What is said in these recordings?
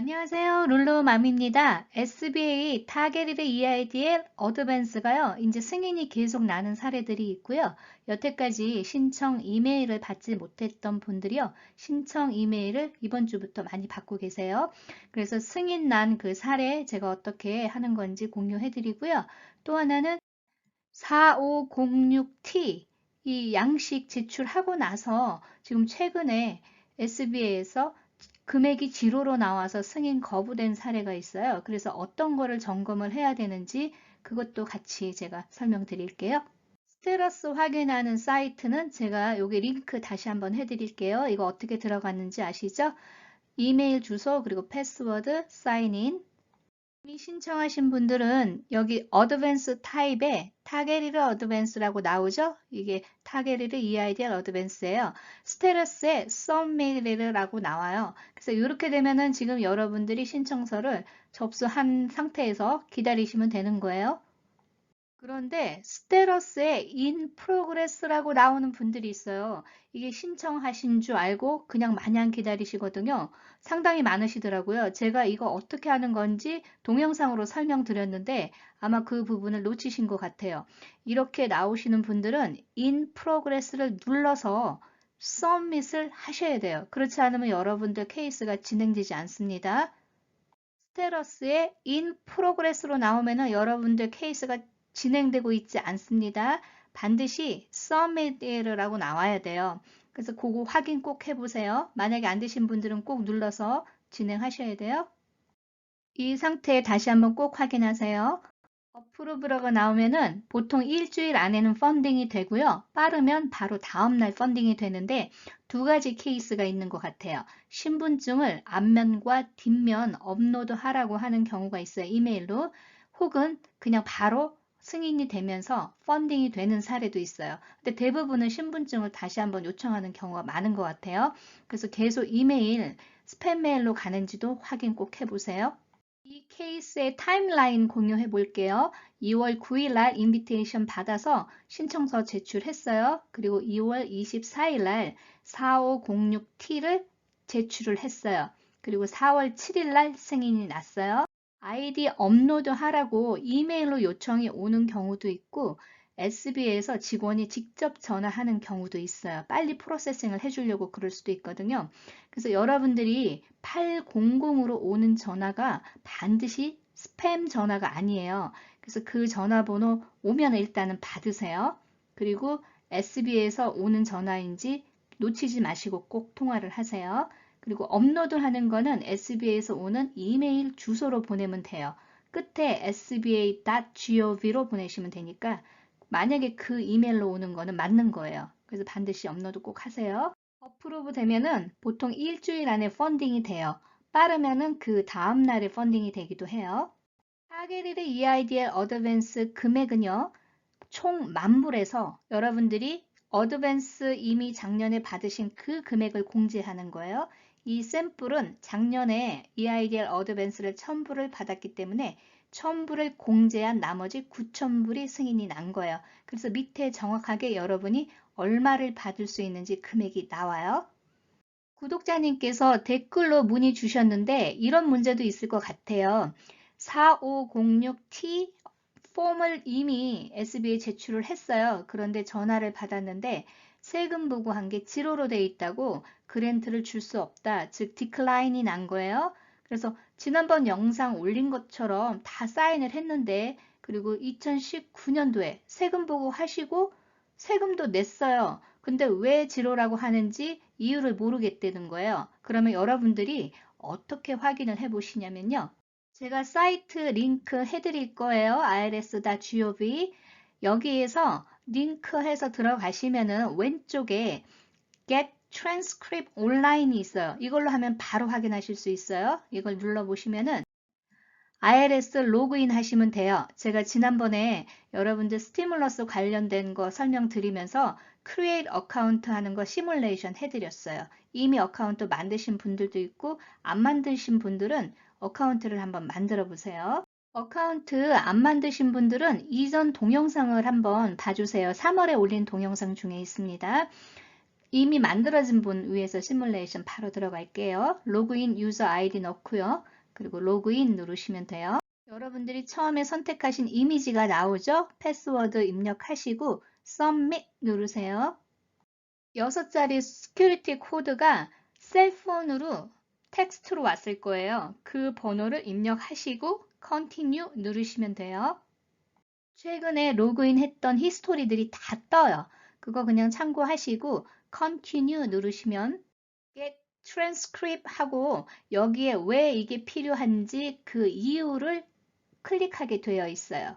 안녕하세요. 룰루맘입니다. SBA 타겟리드 EIDL 어드밴스가요. 이제 승인이 계속 나는 사례들이 있고요. 여태까지 신청 이메일을 받지 못했던 분들이요. 신청 이메일을 이번 주부터 많이 받고 계세요. 그래서 승인 난 그 사례 제가 어떻게 하는 건지 공유해 드리고요. 또 하나는 4506T 이 양식 제출하고 나서 지금 최근에 SBA에서 금액이 지로로 나와서 승인 거부된 사례가 있어요. 그래서 어떤 거를 점검을 해야 되는지 그것도 같이 제가 설명드릴게요. 스테러스 확인하는 사이트는 제가 여기 링크 다시 한번 해드릴게요. 이거 어떻게 들어갔는지 아시죠? 이메일 주소 그리고 패스워드 사인인 이미 신청하신 분들은 여기 어드밴스 타입에 타겟리드 어드밴스라고 나오죠? 이게 타겟리드 EIDL 어드밴스예요. 스테러스에 썸메일이라고 나와요. 그래서 이렇게 되면은 지금 여러분들이 신청서를 접수한 상태에서 기다리시면 되는 거예요. 그런데 스테러스에 in progress라고 나오는 분들이 있어요. 이게 신청하신 줄 알고 그냥 마냥 기다리시거든요. 상당히 많으시더라고요. 제가 이거 어떻게 하는 건지 동영상으로 설명드렸는데 아마 그 부분을 놓치신 것 같아요. 이렇게 나오시는 분들은 in progress를 눌러서 submit을 하셔야 돼요. 그렇지 않으면 여러분들 케이스가 진행되지 않습니다. 스테러스에 in progress로 나오면 여러분들 케이스가 진행되고 있지 않습니다. 반드시 submit이라고 나와야 돼요. 그래서 그거 확인 꼭 해보세요. 만약에 안 되신 분들은 꼭 눌러서 진행하셔야 돼요. 이 상태 다시 한번 꼭 확인하세요. 어프로브라고 나오면은 보통 일주일 안에는 펀딩이 되고요. 빠르면 바로 다음날 펀딩이 되는데 두 가지 케이스가 있는 것 같아요. 신분증을 앞면과 뒷면 업로드 하라고 하는 경우가 있어요. 이메일로 혹은 그냥 바로 승인이 되면서 펀딩이 되는 사례도 있어요. 근데 대부분은 신분증을 다시 한번 요청하는 경우가 많은 것 같아요. 그래서 계속 이메일, 스팸 메일로 가는지도 확인 꼭 해보세요. 이 케이스의 타임라인 공유해 볼게요. 2월 9일 날 인비테이션 받아서 신청서 제출했어요. 그리고 2월 24일 날 4506T를 제출을 했어요. 그리고 4월 7일 날 승인이 났어요. 아이디 업로드 하라고 이메일로 요청이 오는 경우도 있고 SB에서 직원이 직접 전화하는 경우도 있어요. 빨리 프로세싱을 해주려고 그럴 수도 있거든요. 그래서 여러분들이 800으로 오는 전화가 반드시 스팸 전화가 아니에요. 그래서 그 전화번호 오면 일단은 받으세요. 그리고 SB에서 오는 전화인지 놓치지 마시고 꼭 통화를 하세요. 그리고 업로드하는 거는 SBA에서 오는 이메일 주소로 보내면 돼요. 끝에 sba.gov로 보내시면 되니까 만약에 그 이메일로 오는 거는 맞는 거예요. 그래서 반드시 업로드 꼭 하세요. 어프로브 되면은 보통 일주일 안에 펀딩이 돼요. 빠르면은 그 다음 날에 펀딩이 되기도 해요. 타겟리드 EIDL 어드밴스 금액은요. 총 만불에서 여러분들이 어드밴스 이미 작년에 받으신 그 금액을 공제하는 거예요. 이 샘플은 작년에 EIDL 어드밴스를 1000불을 받았기 때문에 1000불을 공제한 나머지 9000불이 승인이 난 거예요. 그래서 밑에 정확하게 여러분이 얼마를 받을 수 있는지 금액이 나와요. 구독자님께서 댓글로 문의 주셨는데 이런 문제도 있을 것 같아요. 4506T 폼을 이미 SB에 제출을 했어요. 그런데 전화를 받았는데 세금 보고한 게 지로로 돼 있다고 그랜트를 줄 수 없다. 즉 디클라인이 난 거예요. 그래서 지난번 영상 올린 것처럼 다 사인을 했는데 그리고 2019년도에 세금 보고 하시고 세금도 냈어요. 근데 왜 지로라고 하는지 이유를 모르겠다는 거예요. 그러면 여러분들이 어떻게 확인을 해 보시냐면요. 제가 사이트 링크 해드릴 거예요. irs.gov 여기에서 링크 해서 들어가시면은 왼쪽에 get transcript 온라인이 있어요. 이걸로 하면 바로 확인하실 수 있어요. 이걸 눌러보시면은 IRS 로그인 하시면 돼요. 제가 지난번에 여러분들 스티뮬러스 관련된 거 설명드리면서 create 어카운트 하는 거 시뮬레이션 해드렸어요. 이미 어카운트 만드신 분들도 있고 안 만드신 분들은 어카운트를 한번 만들어 보세요. 어카운트 안 만드신 분들은 이전 동영상을 한번 봐주세요. 3월에 올린 동영상 중에 있습니다. 이미 만들어진 분 위해서 시뮬레이션 바로 들어갈게요. 로그인 유저 아이디 넣고요. 그리고 로그인 누르시면 돼요. 여러분들이 처음에 선택하신 이미지가 나오죠? 패스워드 입력하시고 Submit 누르세요. 6자리 스큐리티 코드가 셀폰으로 텍스트로 왔을 거예요. 그 번호를 입력하시고 Continue 누르시면 돼요. 최근에 로그인 했던 히스토리들이 다 떠요. 그거 그냥 참고하시고 Continue 누르시면 Get Transcript 하고 여기에 왜 이게 필요한지 그 이유를 클릭하게 되어 있어요.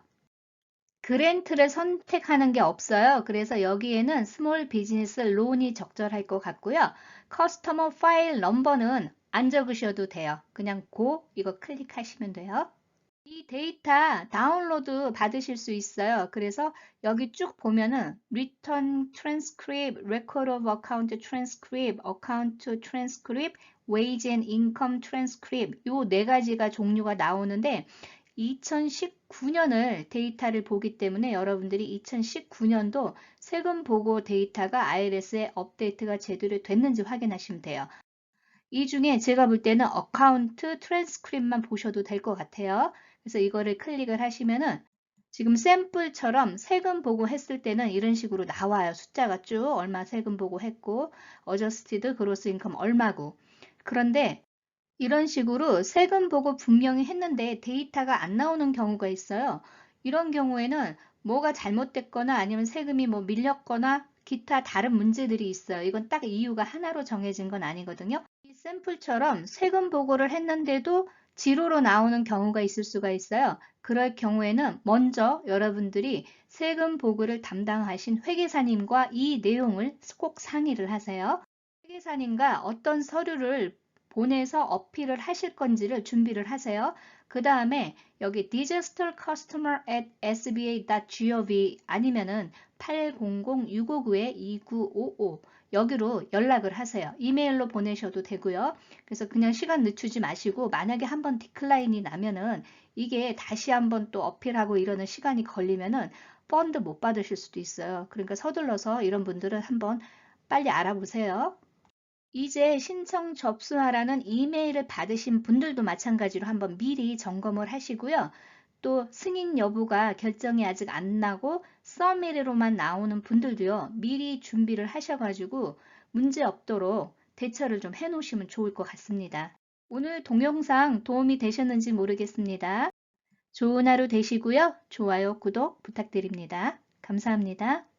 그랜트를 선택하는 게 없어요. 그래서 여기에는 스몰 비즈니스 론이 적절할 것 같고요. 커스터머 파일 넘버는 안 적으셔도 돼요. 그냥 고 이거 클릭하시면 돼요. 이 데이터 다운로드 받으실 수 있어요. 그래서 여기 쭉 보면은 Return Transcript, Record of Account Transcript, Account Transcript, Wage and Income Transcript 요 네 가지가 종류가 나오는데 2019년을 데이터를 보기 때문에 여러분들이 2019년도 세금 보고 데이터가 IRS에 업데이트가 제대로 됐는지 확인하시면 돼요. 이 중에 제가 볼 때는 어카운트 트랜스크립만 보셔도 될 것 같아요. 그래서 이거를 클릭을 하시면은 지금 샘플처럼 세금 보고 했을 때는 이런 식으로 나와요. 숫자가 쭉 얼마 세금 보고 했고 어저스티드 그로스 인컴 얼마고 그런데 이런 식으로 세금 보고 분명히 했는데 데이터가 안 나오는 경우가 있어요. 이런 경우에는 뭐가 잘못됐거나 아니면 세금이 뭐 밀렸거나 기타 다른 문제들이 있어요. 이건 딱 이유가 하나로 정해진 건 아니거든요. 이 샘플처럼 세금 보고를 했는데도 지로로 나오는 경우가 있을 수가 있어요. 그럴 경우에는 먼저 여러분들이 세금 보고를 담당하신 회계사님과 이 내용을 꼭 상의를 하세요. 회계사님과 어떤 서류를 보내서 어필을 하실 건지를 준비를 하세요. 그 다음에 여기 digital customer at sba.gov 아니면은 800-659-2955 여기로 연락을 하세요. 이메일로 보내셔도 되고요. 그래서 그냥 시간 늦추지 마시고 만약에 한번 디클라인이 나면은 이게 다시 한번 또 어필하고 이러는 시간이 걸리면은 펀드 못 받으실 수도 있어요. 그러니까 서둘러서 이런 분들은 한번 빨리 알아보세요. 이제 신청 접수하라는 이메일을 받으신 분들도 마찬가지로 한번 미리 점검을 하시고요. 또 승인 여부가 결정이 아직 안 나고 서미리로만 나오는 분들도요. 미리 준비를 하셔가지고 문제 없도록 대처를 좀 해놓으시면 좋을 것 같습니다. 오늘 동영상 도움이 되셨는지 모르겠습니다. 좋은 하루 되시고요. 좋아요, 구독 부탁드립니다. 감사합니다.